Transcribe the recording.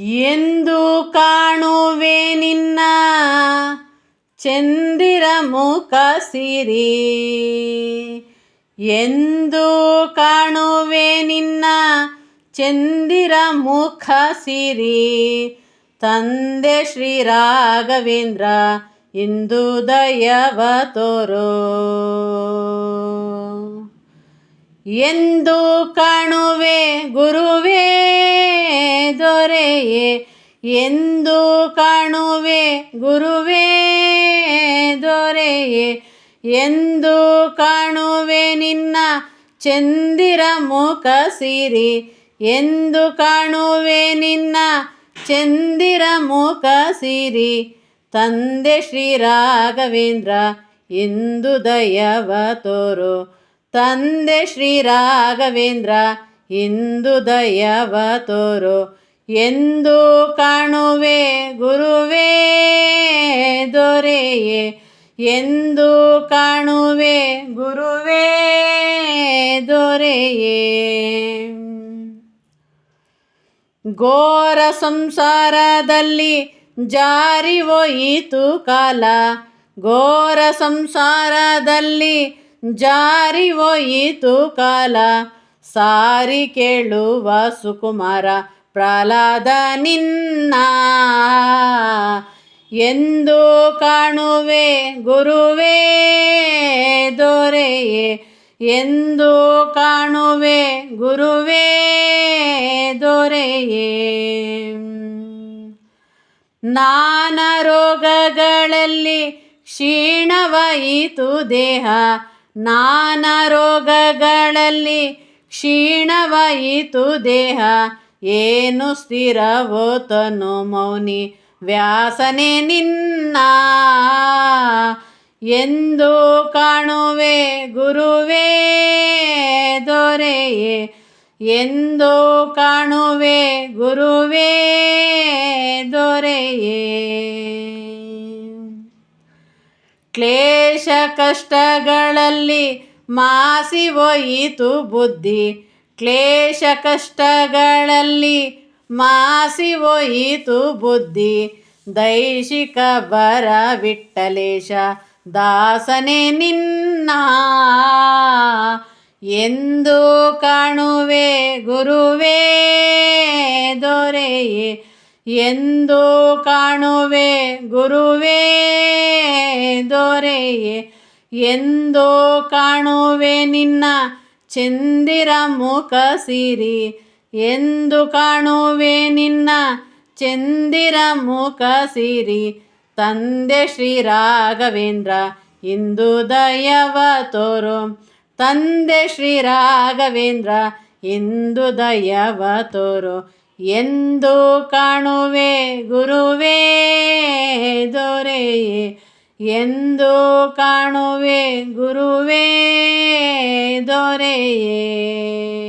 ಎಂದು ಕಾಣುವೆ ನಿನ್ನ ಚಂದಿರ ಮುಖ ಸಿರಿ. ಎಂದು ಕಾಣುವೆ ನಿನ್ನ ಚಂದಿರ ಮುಖ ಸಿರಿ. ತಂದೆ ಶ್ರೀ ರಾಘವೇಂದ್ರ, ಇಂದು ದಯವ ತೋರೋ. ಎಂದು ಕಾಣುವೆ ಗುರುವೇ ದೊರೆಯೇ ಎಂದು ಕಾಣುವೆ, ಗುರುವೇ ದೊರೆಯೇ ಎಂದು ಕಾಣುವೆ ನಿನ್ನ ಚಂದಿರ ಮುಖ ಸಿರಿ, ಎಂದು ಕಾಣುವೆ ನಿನ್ನ ಚಂದಿರ ಮುಖ ಸಿರಿ. ತಂದೆ ಶ್ರೀ ರಾಘವೇಂದ್ರ, ಇಂದು ದಯವ ತೋರು. ತಂದೆ ಶ್ರೀ ರಾಘವೇಂದ್ರ, ಇಂದು ದಯವ ತೋರು. ಎಂದು ಕಾಣುವೆ ಗುರುವೇ ದೊರೆಯೇ. ಎಂದು ಕಾಣುವೆ ಗುರುವೇ ದೊರೆಯೇ. ಘೋರ ಸಂಸಾರದಲ್ಲಿ ಜಾರಿ ಹೋಯಿತು ಕಾಲ. ಘೋರ ಸಂಸಾರದಲ್ಲಿ ಜಾರಿ ಹೋಯಿತು ಕಾಲ. ಸಾರಿ ಕೇಳುವ ಸುಕುಮಾರ ಪ್ರಹ್ಲಾದ ನಿನ್ನ ಎಂದು ಕಾಣುವೆ ಗುರುವೇ ದೊರೆಯೇ. ಎಂದು ಕಾಣುವೆ ಗುರುವೇ ದೊರೆಯೇ. ನಾನ ರೋಗಗಳಲ್ಲಿ ಕ್ಷೀಣವಾಯಿತು ದೇಹ. ನಾನ ರೋಗಗಳಲ್ಲಿ ಕ್ಷೀಣವಾಯಿತು ದೇಹ. ಏನು ಸ್ಥಿರವೋ ತನು ಮೌನಿ ವ್ಯಾಸನೆ ನಿನ್ನ ಎಂದು ಕಾಣುವೆ ಗುರುವೇ ದೊರೆಯೇ ಎಂದು ಕಾಣುವೆ ಗುರುವೇ ದೊರೆಯೇ. ಕ್ಲೇಶ ಕಷ್ಟಗಳಲ್ಲಿ ಮಾಸಿ ಹೋಯಿತು ಬುದ್ಧಿ. ಕ್ಲೇಶ ಕಷ್ಟಗಳಲ್ಲಿ ಮಾಸಿ ಒಯಿತು ಬುದ್ಧಿ. ದೈಶಿಕ ಬರ ವಿಟ್ಟಲೇಶ ದಾಸನೆ ನಿನ್ನ. ಎಂದು ಕಾಣುವೆ ಗುರುವೇ ದೊರೆಯೇ. ಎಂದು ಕಾಣುವೆ ಗುರುವೇ ದೊರೆಯೇ. ಎಂದು ಕಾಣುವೆ ನಿನ್ನ ಚಂದಿರ ಮುಖ ಸಿರಿ ಎಂದು ಕಾಣುವೆ ನಿನ್ನ ಚಂದಿರ ಮುಖ ಸಿರಿ. ತಂದೆ ಶ್ರೀ ರಾಘವೇಂದ್ರ, ಇಂದು ದಯವ ತೋರು. ತಂದೆ ಶ್ರೀ ರಾಘವೇಂದ್ರ, ಇಂದು ದಯವ ತೋರು. ಎಂದು ಕಾಣುವೆ ಗುರುವೇ ದೊರೆಯೇ. ಎಂದು ಕಾಣುವೆ ಗುರುವೇ ದೊರೆಯೇ.